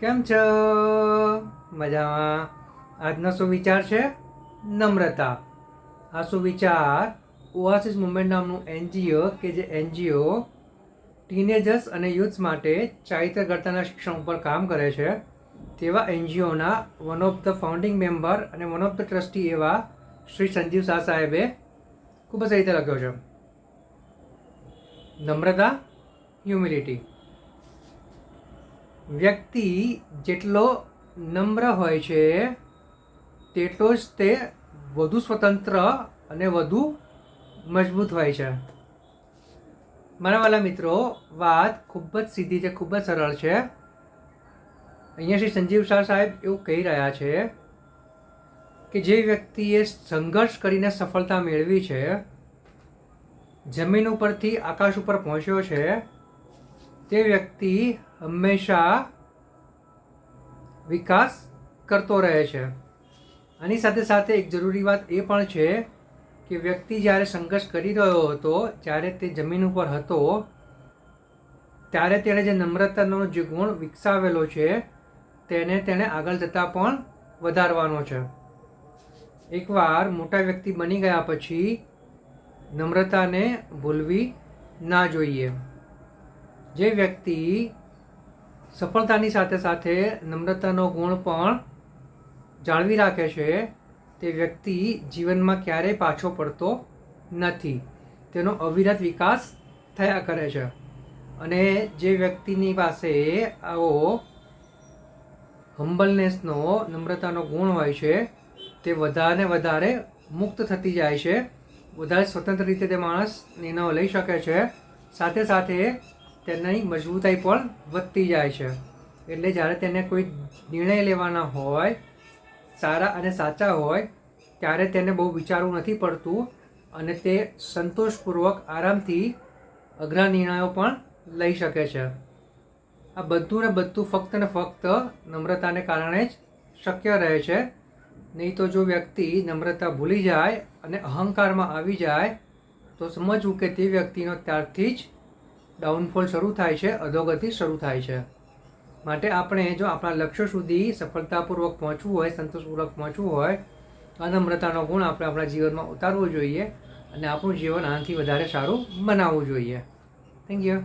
કેમ છો? મજામાં. આજનો સુવિચાર છે? નમ્રતા. આ સુવિચાર ઓઆસિસ મુવમેન્ટ નામનું એનજીઓ કે જે એનજીઓ ટીનેજર્સ અને યુથ્સ માટે ચારિત્ર ઘડતરના શિક્ષણ ઉપર કામ કરે છે, તેવા એનજીઓના one of the founding member અને વન ઓફ ધ ટ્રસ્ટી એવા શ્રી સંજીવ શાહ સાહેબે ખૂબ જ રીતે લખ્યો છે. નમ્રતા હ્યુમિલિટી વ્યક્તિ જેટલો નમ્ર હોય છે, તેટલો જ તે વધુ સ્વતંત્ર અને વધુ મજબૂત હોય છે. મારા વાલા મિત્રો, વાત ખૂબ જ સીધી છે, ખૂબ જ સરળ છે. અહીંયા શ્રી સંજીવ શાહ સાહેબ એવું કહી રહ્યા છે કે જે વ્યક્તિએ સંઘર્ષ કરીને સફળતા મેળવી છે, જમીન ઉપરથી આકાશ ઉપર પહોંચ્યો છે તે વ્યક્તિ હંમેશા વિકાસ કરતો રહે છે. આની સાથે સાથે એક જરૂરી વાત એ પણ છે કે વ્યક્તિ જ્યારે સંઘર્ષ કરી રહ્યો હતો, જ્યારે તે જમીન ઉપર હતો, ત્યારે તેણે જે નમ્રતાનો જે ગુણ વિકસાવેલો છે, તેને તેણે આગળ જતાં પણ વધારવાનો છે. એકવાર મોટા વ્યક્તિ બની ગયા પછી નમ્રતાને ભૂલવી ના જોઈએ. જે વ્યક્તિ સફળતાની સાથે સાથે નમ્રતાનો ગુણ પણ જાળવી રાખે છે, તે વ્યક્તિ જીવનમાં ક્યારેય પાછો પડતો નથી. તેનો અવિરત વિકાસ થયા કરે છે. અને જે વ્યક્તિની પાસે આવો હમ્બલનેસનો, નમ્રતાનો ગુણ હોય છે, તે વધારે વધારે મુક્ત થતી જાય છે. વધારે સ્વતંત્ર રીતે તે માણસ નિર્ણયો લઈ શકે છે. સાથે સાથે તેની મજબૂતાઈ પણ વધતી જાય છે. એટલે જ્યારે તેને કોઈ નિર્ણય લેવાના હોય, સારા અને સાચા હોય, ત્યારે તેને બહુ વિચારવું નથી પડતું અને તે સંતોષપૂર્વક આરામથી અઘરા નિર્ણયો પણ લઈ શકે છે. આ બધું ને બધું ફક્ત ને ફક્ત નમ્રતાને કારણે જ શક્ય રહે છે. નહીં તો જો વ્યક્તિ નમ્રતા ભૂલી જાય અને અહંકારમાં આવી જાય, તો સમજવું કે તે વ્યક્તિનો ત્યારથી જ ડાઉનફોલ શરૂ થાય છે, અધોગતિ શરૂ થાય છે. માટે આપણે જો આપણા લક્ષ્ય સુધી સફળતાપૂર્વક પહોંચવું હોય, સંતોષપૂર્વક પહોંચવું હોય, તો આ નમ્રતાનો ગુણ આપણે આપણા જીવનમાં ઉતારવો જોઈએ અને આપણું જીવન આનાથી વધારે સારું બનાવવું જોઈએ. Thank you